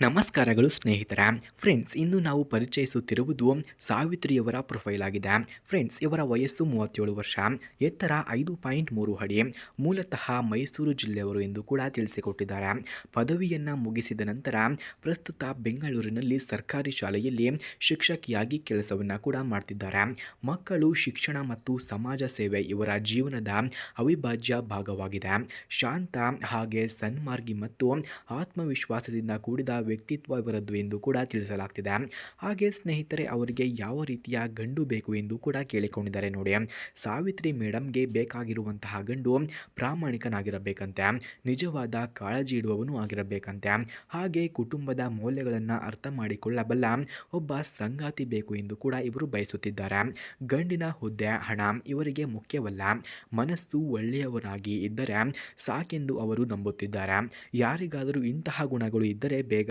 ನಮಸ್ಕಾರಗಳು ಸ್ನೇಹಿತರ. ಫ್ರೆಂಡ್ಸ್, ಇಂದು ನಾವು ಪರಿಚಯಿಸುತ್ತಿರುವುದು ಸಾವಿತ್ರಿಯವರ ಪ್ರೊಫೈಲ್ ಆಗಿದೆ. ಫ್ರೆಂಡ್ಸ್, ಇವರ ವಯಸ್ಸು ಮೂವತ್ತೇಳು ವರ್ಷ. ಎತ್ತರ ಐದು ಪಾಯಿಂಟ್ ಮೂರು ಅಡಿ. ಮೂಲತಃ ಮೈಸೂರು ಜಿಲ್ಲೆಯವರು ಎಂದು ಕೂಡ ತಿಳಿಸಿಕೊಟ್ಟಿದ್ದಾರೆ. ಪದವಿಯನ್ನು ಮುಗಿಸಿದ ನಂತರ ಪ್ರಸ್ತುತ ಬೆಂಗಳೂರಿನಲ್ಲಿ ಸರ್ಕಾರಿ ಶಾಲೆಯಲ್ಲಿ ಶಿಕ್ಷಕಿಯಾಗಿ ಕೆಲಸವನ್ನು ಕೂಡ ಮಾಡ್ತಿದ್ದಾರೆ. ಮಕ್ಕಳು ಶಿಕ್ಷಣ ಮತ್ತು ಸಮಾಜ ಸೇವೆ ಇವರ ಜೀವನದ ಅವಿಭಾಜ್ಯ ಭಾಗವಾಗಿದೆ. ಶಾಂತ, ಹಾಗೆ ಸನ್ಮಾರ್ಗಿ ಮತ್ತು ಆತ್ಮವಿಶ್ವಾಸದಿಂದ ಕೂಡಿದ ವ್ಯಕ್ತಿತ್ವ ಇವರದ್ದು ಎಂದು ಕೂಡ ತಿಳಿಸಲಾಗ್ತಿದೆ. ಹಾಗೆ ಸ್ನೇಹಿತರೆ, ಅವರಿಗೆ ಯಾವ ರೀತಿಯ ಗಂಡು ಬೇಕು ಎಂದು ಕೂಡ ಕೇಳಿಕೊಂಡಿದ್ದಾರೆ ನೋಡಿ. ಸಾವಿತ್ರಿ ಮೇಡಮ್ಗೆ ಬೇಕಾಗಿರುವಂತಹ ಗಂಡು ಪ್ರಾಮಾಣಿಕನಾಗಿರಬೇಕಂತೆ, ನಿಜವಾದ ಕಾಳಜಿ ಇಡುವವನು ಆಗಿರಬೇಕಂತೆ. ಹಾಗೆ ಕುಟುಂಬದ ಮೌಲ್ಯಗಳನ್ನು ಅರ್ಥ ಮಾಡಿಕೊಳ್ಳಬಲ್ಲ ಒಬ್ಬ ಸಂಗಾತಿ ಬೇಕು ಎಂದು ಕೂಡ ಇವರು ಬಯಸುತ್ತಿದ್ದಾರೆ. ಗಂಡಿನ ಹುದ್ದೆ, ಹಣ ಇವರಿಗೆ ಮುಖ್ಯವಲ್ಲ. ಮನಸ್ಸು ಒಳ್ಳೆಯವರಾಗಿ ಇದ್ದರೆ ಸಾಕೆಂದು ಅವರು ನಂಬುತ್ತಿದ್ದಾರೆ. ಯಾರಿಗಾದರೂ ಇಂತಹ ಗುಣಗಳು ಇದ್ದರೆ ಬೇಗ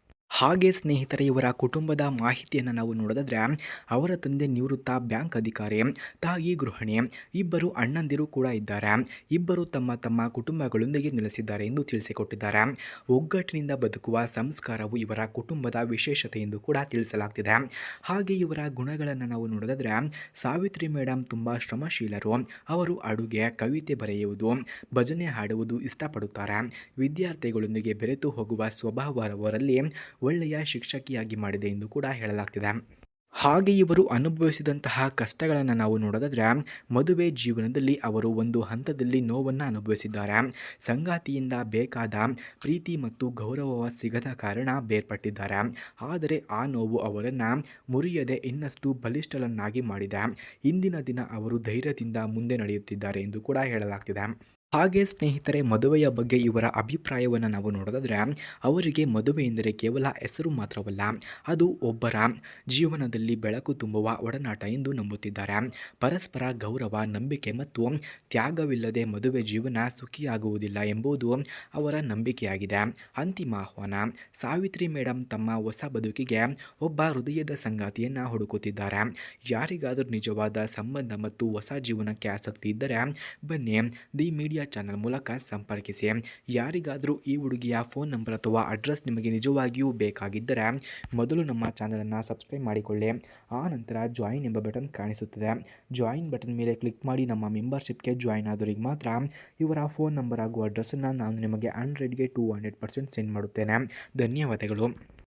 ಹಾಗೆ ಸ್ನೇಹಿತರೆ, ಇವರ ಕುಟುಂಬದ ಮಾಹಿತಿಯನ್ನು ನಾವು ನೋಡಿದ್ರೆ ಅವರ ತಂದೆ ನಿವೃತ್ತ ಬ್ಯಾಂಕ್ ಅಧಿಕಾರಿ, ತಾಯಿ ಗೃಹಿಣಿ, ಇಬ್ಬರು ಅಣ್ಣಂದಿರು ಕೂಡ ಇದ್ದಾರೆ. ಇಬ್ಬರು ತಮ್ಮ ತಮ್ಮ ಕುಟುಂಬಗಳೊಂದಿಗೆ ನೆಲೆಸಿದ್ದಾರೆ ಎಂದು ತಿಳಿಸಿಕೊಟ್ಟಿದ್ದಾರೆ. ಒಗ್ಗಟ್ಟಿನಿಂದ ಬದುಕುವ ಸಂಸ್ಕಾರವು ಇವರ ಕುಟುಂಬದ ವಿಶೇಷತೆ ಎಂದು ಕೂಡ ತಿಳಿಸಲಾಗ್ತಿದೆ. ಹಾಗೆ ಇವರ ಗುಣಗಳನ್ನು ನಾವು ನೋಡಿದ್ರೆ ಸಾವಿತ್ರಿ ಮೇಡಮ್ ತುಂಬ ಶ್ರಮಶೀಲರು. ಅವರು ಅಡುಗೆ, ಕವಿತೆ ಬರೆಯುವುದು, ಭಜನೆ ಹಾಡುವುದು ಇಷ್ಟಪಡುತ್ತಾರೆ. ವಿದ್ಯಾರ್ಥಿಗಳೊಂದಿಗೆ ಬೆರೆತು ಹೋಗುವ ಸ್ವಭಾವ ಅವರಲ್ಲಿ ಒಳ್ಳೆಯ ಶಿಕ್ಷಕಿಯಾಗಿ ಮಾಡಿದೆ ಎಂದು ಕೂಡ ಹೇಳಲಾಗ್ತಿದೆ. ಹಾಗೆ ಇವರು ಅನುಭವಿಸಿದಂತಹ ಕಷ್ಟಗಳನ್ನು ನಾವು ನೋಡೋದಾದರೆ, ಮದುವೆ ಜೀವನದಲ್ಲಿ ಅವರು ಒಂದು ಹಂತದಲ್ಲಿ ನೋವನ್ನು ಅನುಭವಿಸಿದ್ದಾರೆ. ಸಂಗಾತಿಯಿಂದ ಬೇಕಾದ ಪ್ರೀತಿ ಮತ್ತು ಗೌರವ ಸಿಗದ ಕಾರಣ ಬೇರ್ಪಟ್ಟಿದ್ದಾರೆ. ಆದರೆ ಆ ನೋವು ಅವರನ್ನು ಮುರಿಯದೆ ಇನ್ನಷ್ಟು ಬಲಿಷ್ಠರನ್ನಾಗಿ ಮಾಡಿದೆ. ಇಂದಿನ ದಿನ ಅವರು ಧೈರ್ಯದಿಂದ ಮುಂದೆ ನಡೆಯುತ್ತಿದ್ದಾರೆ ಎಂದು ಕೂಡ ಹೇಳಲಾಗ್ತಿದೆ. ಹಾಗೆ ಸ್ನೇಹಿತರೆ, ಮದುವೆಯ ಬಗ್ಗೆ ಇವರ ಅಭಿಪ್ರಾಯವನ್ನು ನಾವು ನೋಡೋದಾದರೆ, ಅವರಿಗೆ ಮದುವೆ ಎಂದರೆ ಕೇವಲ ಹೆಸರು ಮಾತ್ರವಲ್ಲ, ಅದು ಒಬ್ಬರ ಜೀವನದಲ್ಲಿ ಬೆಳಕು ತುಂಬುವ ಒಡನಾಟ ಎಂದು ನಂಬುತ್ತಿದ್ದಾರೆ. ಪರಸ್ಪರ ಗೌರವ, ನಂಬಿಕೆ ಮತ್ತು ತ್ಯಾಗವಿಲ್ಲದೆ ಮದುವೆ ಜೀವನ ಸುಖಿಯಾಗುವುದಿಲ್ಲ ಎಂಬುದು ಅವರ ನಂಬಿಕೆಯಾಗಿದೆ. ಅಂತಿಮ ಆಹ್ವಾನ, ಸಾವಿತ್ರಿ ಮೇಡಮ್ ತಮ್ಮ ಹೊಸ ಬದುಕಿಗೆ ಒಬ್ಬ ಹೃದಯದ ಸಂಗಾತಿಯನ್ನು ಹುಡುಕುತ್ತಿದ್ದಾರೆ. ಯಾರಿಗಾದರೂ ನಿಜವಾದ ಸಂಬಂಧ ಮತ್ತು ಹೊಸ ಜೀವನಕ್ಕೆ ಆಸಕ್ತಿ ಇದ್ದರೆ ಬನ್ನಿ, ದಿ ಮೀಡಿಯಾ ಚಾನಲ್ ಮೂಲಕ ಸಂಪರ್ಕಿಸಿ. ಯಾರಿಗಾದರೂ ಈ ಹುಡುಗಿಯ ಫೋನ್ ನಂಬರ್ ಅಥವಾ ಅಡ್ರೆಸ್ ನಿಮಗೆ ನಿಜವಾಗಿಯೂ ಬೇಕಾಗಿದ್ದರೆ ಮೊದಲು ನಮ್ಮ ಚಾನಲನ್ನು ಸಬ್ಸ್ಕ್ರೈಬ್ ಮಾಡಿಕೊಳ್ಳಿ. ಆ ನಂತರ ಜಾಯಿನ್ ಎಂಬ ಬಟನ್ ಕಾಣಿಸುತ್ತದೆ. ಜಾಯಿನ್ ಬಟನ್ ಮೇಲೆ ಕ್ಲಿಕ್ ಮಾಡಿ ನಮ್ಮ ಮೆಂಬರ್ಶಿಪ್ಗೆ ಜಾಯಿನ್ ಆದವರಿಗೆ ಮಾತ್ರ ಇವರ ಫೋನ್ ನಂಬರ್ ಹಾಗೂ ಅಡ್ರೆಸ್ಸನ್ನು ನಾನು ನಿಮಗೆ ಹಂಡ್ರೆಡ್ಗೆ ಟು ಹಂಡ್ರೆಡ್ ಪರ್ಸೆಂಟ್ ಸೆಂಡ್ ಮಾಡುತ್ತೇನೆ. ಧನ್ಯವಾದಗಳು.